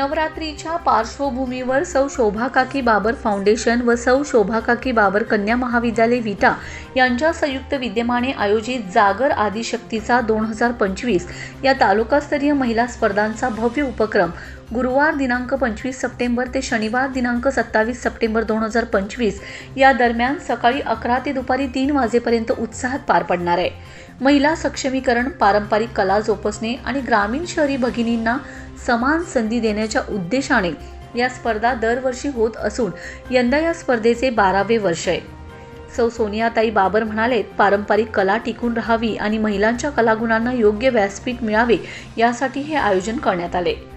नवरात्रीच्या पार्श्वभूमीवर सौ शोभा काकी बाबर फाउंडेशन व सौ शोभा काकी बाबर कन्या महाविद्यालय विटा यांच्या संयुक्त विद्यमाने आयोजित जागर आदिशक्तीचा दोन हजार पंचवीस या तालुकास्तरीय महिला स्पर्धांचा भव्य उपक्रम गुरुवार दिनांक पंचवीस सप्टेंबर ते शनिवार दिनांक सत्तावीस सप्टेंबर दोन हजार पंचवीस या दरम्यान सकाळी अकरा ते दुपारी तीन वाजेपर्यंत उत्साहात पार पडणार आहे. महिला सक्षमीकरण पारंपरिक कला जोपासणे आणि ग्रामीण शहरी भगिनींना समान संधी देण्याच्या उद्देशाने या स्पर्धा दरवर्षी होत असून यंदा या स्पर्धेचे बारावे वर्ष आहे. सौ सोनियाताई बाबर म्हणालेत पारंपरिक कला टिकून राहावी आणि महिलांच्या कलागुणांना योग्य व्यासपीठ मिळावे यासाठी हे आयोजन करण्यात आले.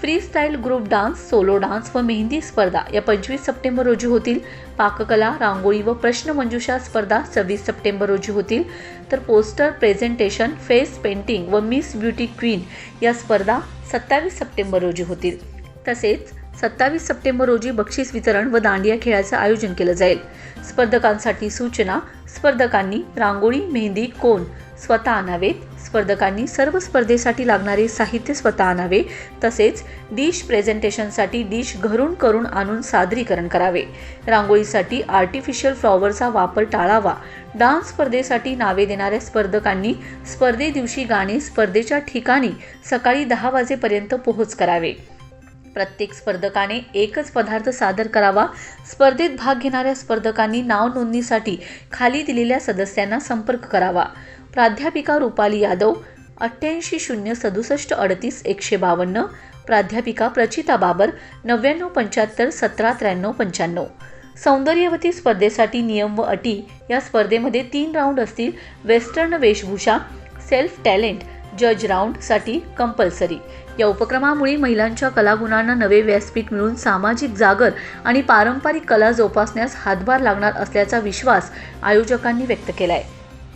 Free style group dance solo dance व मेहंदी स्पर्धा या पंचवीस सप्टेंबर रोजी होतील. पाककला रांगोळी व प्रश्नमंजुषा स्पर्धा सव्वीस सप्टेंबर रोजी होतील. तर पोस्टर प्रेझेंटेशन फेस पेंटिंग व मिस ब्युटी क्वीन या स्पर्धा सत्तावीस सप्टेंबर रोजी होतील. तसेच सत्तावीस सप्टेंबर रोजी बक्षीस वितरण व दांडिया खेळाचं आयोजन केलं जाईल. स्पर्धकांसाठी सूचना स्पर्धकांनी रांगोळी मेहंदी कोण स्वतः आणावेत. स्पर्धकांनी सर्व स्पर्धेसाठी लागणारे साहित्य स्वतः आणावे तसेच डिश प्रेझेंटेशनसाठी डिश घरून करून आणून सादरीकरण करावे. रांगोळीसाठी आर्टिफिशियल फ्लॉवरचा वापर टाळावा. डान्स स्पर्धेसाठी नावे देणाऱ्या स्पर्धकांनी स्पर्धे दिवशी गाणे स्पर्धेच्या ठिकाणी सकाळी दहा वाजेपर्यंत पोहोच करावे. प्रत्येक स्पर्धकाने एकच पदार्थ सादर करावा. स्पर्धेत भाग घेणाऱ्या स्पर्धकांनी नाव नोंदणीसाठी खाली दिलेल्या सदस्यांना संपर्क करावा. प्राध्यापिका रुपाली यादव अठ्ठ्याऐंशी शून्य सदुसष्ट अडतीस एकशे बावन्न प्राध्यापिका प्रचिता बाबर नव्याण्णव पंच्याहत्तर सतरा त्र्याण्णव पंच्याण्णव. सौंदर्यवती स्पर्धेसाठी नियम व अटी या स्पर्धेमध्ये तीन राऊंड असतील वेस्टर्न वेशभूषा सेल्फ टॅलेंट जज राऊंडसाठी कंपल्सरी. या उपक्रमामुळे महिलांच्या कलागुणांना नवे व्यासपीठ मिळून सामाजिक जागर आणि पारंपरिक कला जोपासण्यास हातभार लागणार असल्याचा विश्वास आयोजकांनी व्यक्त केला आहे